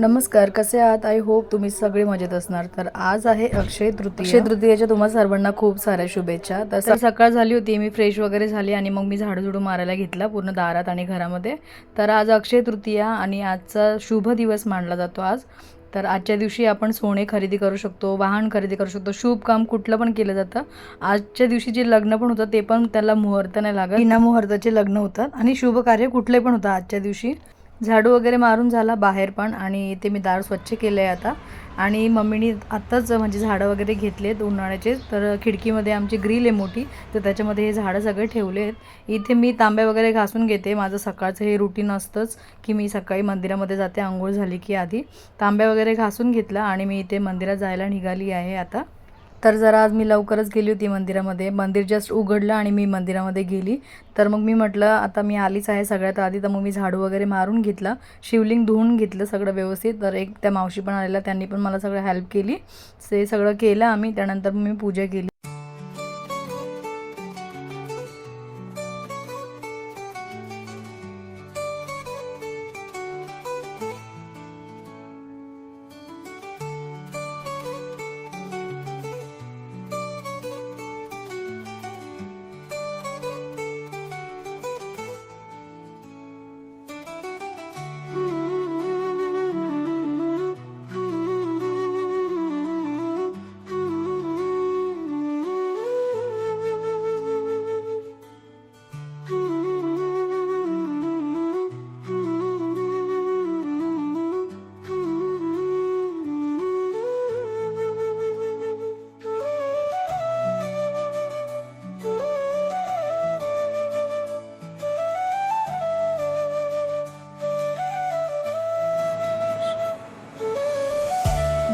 नमस्कार कसे आहात? आय होप तुम्ही सगळे मजेत असणार. तर आज आहे अक्षय तृतीय. अक्षय तृतीयेच्या तुम्हाला सर्वांना खूप साऱ्या शुभेच्छा. तर सकाळ झाली होती मी फ्रेश वगैरे झाली आणि मग मी झाडू झुडू मारायला घेतला पूर्ण दारात आणि घरामध्ये. तर आज अक्षय तृतीया आणि आजचा शुभ दिवस मानला जातो आज. तर आजच्या दिवशी आपण सोने खरेदी करू शकतो वाहन खरेदी करू शकतो शुभ काम कुठलं पण केलं जातं. आजच्या दिवशी जे लग्न पण होतं ते पण त्याला मुहूर्त नाही लागत. बिना मुहूर्ताचे लग्न होतात आणि शुभ कार्य कुठले पण होतं आजच्या दिवशी. झाडू वगैरे मारून झाला बाहेर पण आणि ते मी दार स्वच्छ केलं आहे आता. आणि मम्मीनी आत्ताच म्हणजे झाडं वगैरे घेतले आहेत उन्हाळ्याचे. तर खिडकीमध्ये आमची ग्रील आहे मोठी तर त्याच्यामध्ये हे झाडं सगळे ठेवले आहेत. इथे मी तांब्या वगैरे घासून घेते. माझं सकाळचं हे रुटीन असतंच की मी सकाळी मंदिरामध्ये जाते आंघोळ झाली की आधी. तांब्या वगैरे घासून घेतला आणि मी इथे मंदिरात जायला निघाली आहे आता. तर जरा आज मी लवकरच गेली होती मंदिरामध्ये. मंदिर जस्ट उघडलं आणि मी मंदिरामध्ये गेली. तर मग मी म्हटलं आता मी आलीच आहे सगळ्यात आधी तर मग मी झाडू वगैरे मारून घेतला. शिवलिंग धुवून घेतलं सगळं व्यवस्थित. तर एक त्या मावशी पण आलेल्या त्यांनी पण मला सगळं हेल्प केली. ते सगळं केलं आम्ही. त्यानंतर मग मी पूजा केली.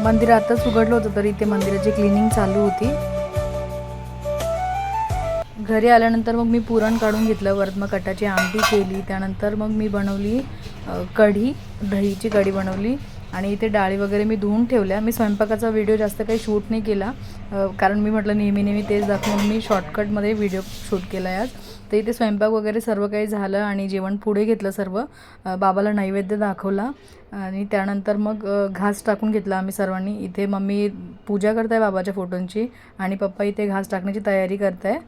मंदिर आताच उघडलं होतं तर इथे मंदिराची क्लिनिंग चालू होती. घरी आल्यानंतर मग मी पुरण काढून घेतलं वरत मग कटाची आमटी केली त्यानंतर मग मी बनवली कढी दहीची कढी बनवली आणि इथे डाळी वगैरे मी धुवून ठेवल्या. मी स्वयंपाकाचा व्हिडिओ जास्त काही शूट नाही केला कारण मी म्हटलं नेहमी नेहमी तेच दाखवून मी शॉर्टकटमध्ये व्हिडिओ शूट केला आहे आज. तर इथे स्वयंपाक वगैरे सर्व काही झालं आणि जेवण पुढे घेतलं सर्व. बाबाला नैवेद्य दाखवला आणि त्यानंतर मग घास टाकून घेतला आम्ही सर्वांनी. इथे मम्मी पूजा करताय बाबाच्या फोटोंची आणि पप्पा इथे घास टाकण्याची तयारी करताय.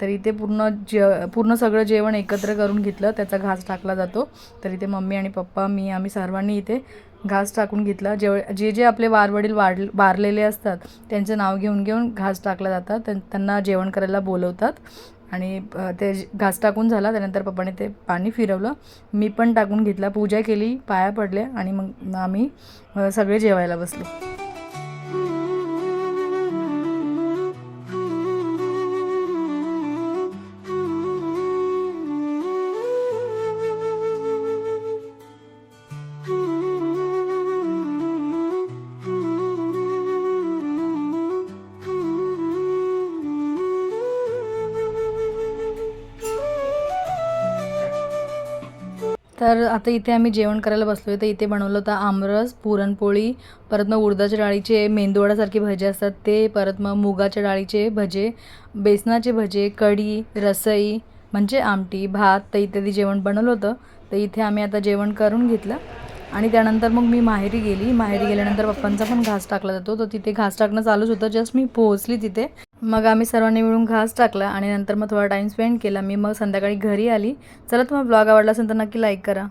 तर इथे पूर्ण जे पूर्ण सगळं जेवण एकत्र करून घेतलं त्याचा घास टाकला जातो. तर इथे मम्मी आणि पप्पा मी आम्ही सर्वांनी इथे घास टाकून घेतला. जेव जे जे आपले वारवडील वाढ वारलेले असतात त्यांचं नाव घेऊन घेऊन घास टाकला जातात. त्यांना जेवण करायला बोलवतात. आणि ते घास टाकून झाला त्यानंतर पप्पाने ते पाणी फिरवलं. मी पण टाकून घेतला. पूजा केली पाया पडल्या आणि मग आम्ही सगळे जेवायला बसलो. तर आता इथे आम्ही जेवण करायला बसलो तर इथे बनवलं होतं आमरस पुरणपोळी परत मग उडदाच्या डाळीचे मेंदूवडासारखे भजे असतात ते परत मग मुगाच्या डाळीचे भजे बेसनाचे भजे कढी रसई म्हणजे आमटी भात. तर इत्यादी जेवण बनवलं होतं. तर इथे आम्ही आता जेवण करून घेतलं. आणि त्यानंतर मग मी माहेरी गेली. माहेरी गेल्यानंतर पप्पांचा पण घास टाकला जातो. तर तिथे घास टाकणं चालूच होतं. जस्ट मी पोहोचली तिथे. मग आम्ही सर्वांनी मिळून घास टाकला आणि नंतर मग थोडा टाईम स्पेंड केला. मी मग संध्याकाळी घरी आली. चला तुम्हाला ब्लॉग आवडला असेल तर नक्की लाईक करा.